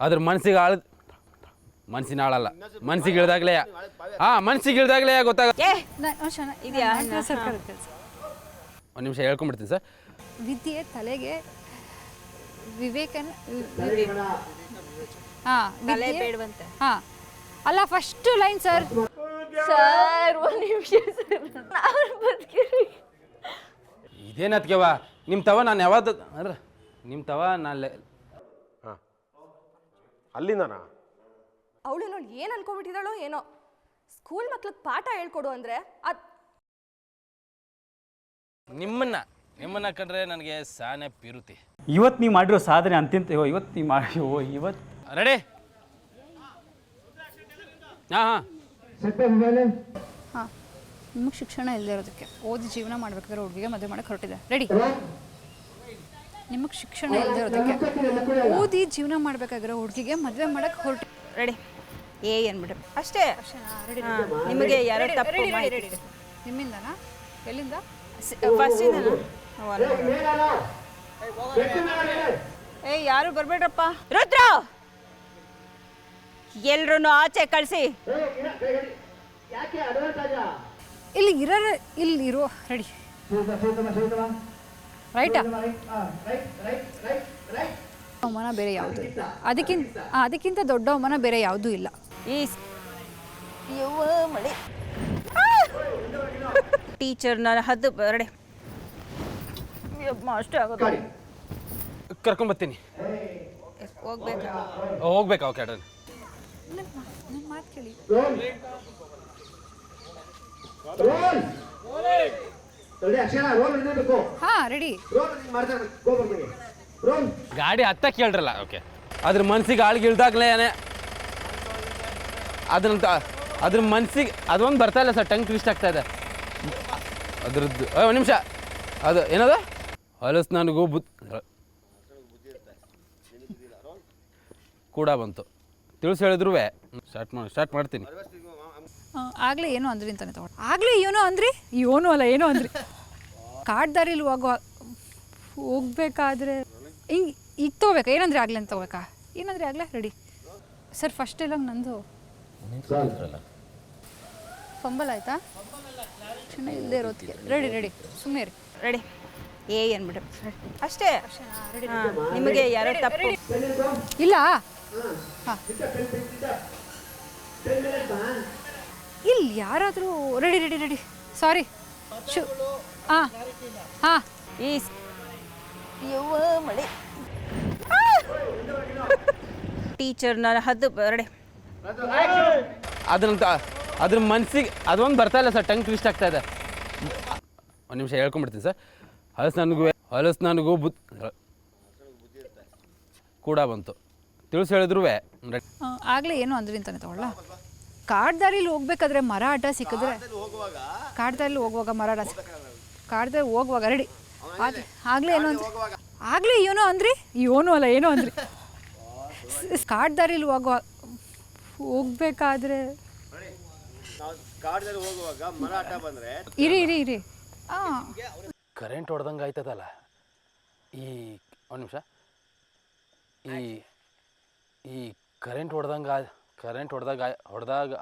ಅದ್ರ ಮನ್ಸಿಗೆ ಆಳ ಮನ್ಸಿನ ಆಳಲ್ಲ. ಮನ್ಸಿಗೆ ಇಳ್ದಾಗ್ಲೇ ಹಾ ಮನ್ಸಿಗೆ ಇಳ್ದಾಗ್ಲೇ ಗೊತ್ತಾಗ ಏ ಇದೆಯಾ? ಒಂದು ನಿಮಿಷ ಹೇಳ್ಕೊಂಡ್ಬಿಡ್ತೀನಿ ಸರ್. ವಿದ್ಯೆ ತಲೆಗೆ ವಿವೇಕನ ಹಾ ಹಾ. ಅಲ್ಲ ಫಸ್ಟ್ ಲೈನ್ ಸರ್ ಸರ್ ಒಂದು ನಿಮಿಷ ಬದುಕಿರಿ. ನಿಮ್ಮ ತವ ನಾನು ಯಾವತ್ತು ಅಂದ್ರೆ ನಿಮ್ಮ ತವ ನಾನು ಅಲ್ಲಿಂದನಾ? ಅವಳು ನೋಡಿ ಏನು ಅನ್ಕೊಂಡ್ಬಿಟ್ಟಿದ್ದಾಳೋ ಏನೋ. ಸ್ಕೂಲ್ ಮಕ್ಳಿಗೆ ಪಾಠ ಹೇಳ್ಕೊಡು ಅಂದರೆ ಅದು ನಿಮ್ಮನ್ನ ನಿಮ್ಮನ್ನ ಕಂಡ್ರೆ ನನಗೆ ಸಾನೆ ಪಿರುತಿ ಇವತ್ತು ನೀವು ಮಾಡಿರೋ ಸಾಧನೆ ಅಂತಿಂತ ಅಯ್ಯೋ ಇವತ್ತು ನೀವು ಮಾಡಿ ಓ ಇವತ್ತು ರೆಡಿ? ಹಾ ಹಾಂ. ಹಾಂ ನಿಮಗೆ ಶಿಕ್ಷಣ ಇಲ್ಲದೆ ಇರೋದಕ್ಕೆ ಓದಿ ಜೀವನ ಮಾಡ್ಬೇಕಾದ್ರೆ ಹುಡುಗಿಗೆ ಮದುವೆ ಮಾಡಕ್ಕೆ ಹೊರಟಿದೆ ರೆಡಿ? ನಿಮಗೆ ಶಿಕ್ಷಣ ಇಲ್ಲದೆ ಇರೋದಕ್ಕೆ. ಓದಿ ಜೀವನ ಮಾಡ್ಬೇಕಾಗಿರೋ ಹುಡುಗಿಗೆ ಮದುವೆ ಮಾಡಕ್ಕೆ ಹೊರಟು. ರೆಡಿ. ಏ ಬಿಡ್ರಿ ಅಷ್ಟೇ. ಹಾ, ನಿಮಗೆ ಎರಡು ತಪ್ಪು ನಿಮ್ಮಿಂದನಾ? ಎಲ್ಲಿಂದ? ಫಸ್ಟಿಂದ ಏ ಯಾರು ಬರ್ಬೇಡ್ರಪ್ಪ? ರುದ್ರ! ಎಲ್ರೂ ಆಚೆ ಕಳಿಸಿ. ಇಲ್ಲಿ ಇರೋ ಇಲ್ಲಿ ಇರೋ ರೆಡಿ. ರೈಟಾ ಅವಮಾನ ಬೇರೆ ಯಾವುದೂ ಇಲ್ಲ. ಅದಕ್ಕಿಂತ ಅದಕ್ಕಿಂತ ದೊಡ್ಡ ಅವಮಾನ ಬೇರೆ ಯಾವುದೂ ಇಲ್ಲ. ಈ ಮಳೆ. ಟೀಚರ್ನ ಹದ್ದು ಬರಡೆ ಅಷ್ಟೇ ಆಗೋದು. ಕರ್ಕೊಂಬರ್ತೀನಿ ಹೋಗ್ಬೇಕಾ? ಹೋಗ್ಬೇಕಾ? ಓಕೆ ಅಡ್ಡ ನನ್ನ ಮಾತು ಕೇಳಿ. ಹಾಂ ರೆಡಿ ಗಾಡಿ ಹತ್ತ ಕೇಳ್ರಲ್ಲ ಓಕೆ ಅದ್ರ ಮನ್ಸಿಗೆ ಆಳ್ಗೆ ಇಳ್ದಾಗ್ಲೇ ಏನೇ. ತ- ಅದ್ರ ಮನ್ಸಿಗೆ ಅದೊಂದು ಬರ್ತಾ ಇಲ್ಲ ಸರ್ ಟಂಗ್ ಟ್ವಿಸ್ಟ್ ಆಗ್ತಾ ಇದೆ. ಅದ್ರದ್ದು ಒಂದು ನಿಮಿಷ. ಅದು ಏನದ? ಹೊಲಸು ನನಗೂ ಬುದ್ ಕೂಡ ಬಂತು. ತಿಳಿಸಿ ಹೇಳಿದ್ರು ಸ್ಟಾರ್ಟ್ ಮಾಡಿ ಸ್ಟಾರ್ಟ್ ಮಾಡ್ತೀನಿ. ಆಗಲೇ ಏನು ಅಂದ್ರಿ ಅಂತಾನೆ ತಗೊಂಡು. ಆಗಲೇ ಏನೋ ಅಂದ್ರಿ? ಏನೋ ಅಲ್ಲ ಏನೋ ಅಂದ್ರಿ? ಕಾಡ್ ದಾರಿಲಿ ಹೋಗೋ ಹೋಗ್ಬೇಕಾದ್ರೆ ಹಿಂಗೆ ಈಗ ತೊಗೋಬೇಕಾ ಏನಂದ್ರೆ ಆಗಲಿ ಅಂತ ತಗೋಬೇಕಾ ಏನಂದ್ರೆ ಆಗಲೇ? ರೆಡಿ. ಸರ್ ಫಸ್ಟ್ ಎಲ್ಲ ನಂದು. ಫಂಬಲ್ ಆಯ್ತಾ? ಕ್ಷಣ ಇಲ್ಲದೆ ಇರೋದಕ್ಕೆ ರೆಡಿ ರೆಡಿ. ಸುಮ್ಮನೆ ರೀ ರೆಡಿ. ಏ ಅನ್ಬಿಟ್ರೆ ಅಷ್ಟೇ. ಹಾ, ನಿಮಗೆ ಯಾರೋ ತಪ್ಪು. ಇಲ್ಲ. ಹಾಂ. ಇಲ್ಲಿ ಯಾರಾದರೂ ರೆಡಿ ರೆಡಿ ರೆಡಿ. ಸಾರಿ ಶು ಹಾಂ. ಹಾಂ. ಈ ಸ್- ಯವ್ವ ಮಳೆ. ಟೀಚರ್ನ ಹದ್ದು ಬರಡೆ ಅದ್ರ ಅದ್ರ ಮನ್ಸಿಗೆ ಅದೊಂದು ಬರ್ತಾ ಇಲ್ಲ ಸರ್ ಟಂಗ್ ಟ್ವಿಸ್ಟ್ ಆಗ್ತಾ ಇದೆ. ಒಂದು ನಿಮಿಷ ಹೇಳ್ಕೊಂಡ್ಬಿಡ್ತೀನಿ ಸರ್. ಹಲಸು ನನಗೂ ಹಲಸು ನನಗೂ ಬುದ್ ಕೂಡ ಬಂತು. ತಿಳಿಸಿ ಹೇಳಿದ್ರು ಆಗಲೇ ಏನು ಅಂದ್ರಿ ಅಂತಾನೆ ತಗೊಳ್ಳ. ಕಾಡ್ದಾರಿಲಿ ಹೋಗ್ಬೇಕಾದ್ರೆ ಮರ ಅಡ್ಡ ಸಿಕ್ಕಿದ್ರೆ ಕಾಡ್ದಾರಿಲಿ ಹೋಗುವಾಗ ಮರ ಅಡ್ಡ ಸಿಕ್ ಕಾಡ್ ದಾರಿ ಹೋಗುವಾಗ ರೆಡಿ ಆಗಲೇ ಏನೋ ಅಂದ್ರಿ? ಆಗಲೇ ಏನೋ ಅಂದ್ರಿ? ಏನೋ ಅಲ್ಲ ಏನೋ ಅಂದ್ರಿ? ಸ್- ಕಾಡ್ ದಾರಿಲಿ ಹೋಗುವ ಹೋಗ್ಬೇಕಾದ್ರೆ. ಇರಿ ಇರಿ ಇರಿ. ಕರೆಂಟ್ ಹೊಡೆದಂಗೆ ಆಯ್ತದಲ್ಲ. ಈ ಒಂದು ನಿಮಿಷ. ಈ ಈ ಕರೆಂಟ್ ಹೊಡೆದಂಗೆ ಕರೆಂಟ್ ಹೊಡೆದಾಗ ಹೊಡೆದಾಗ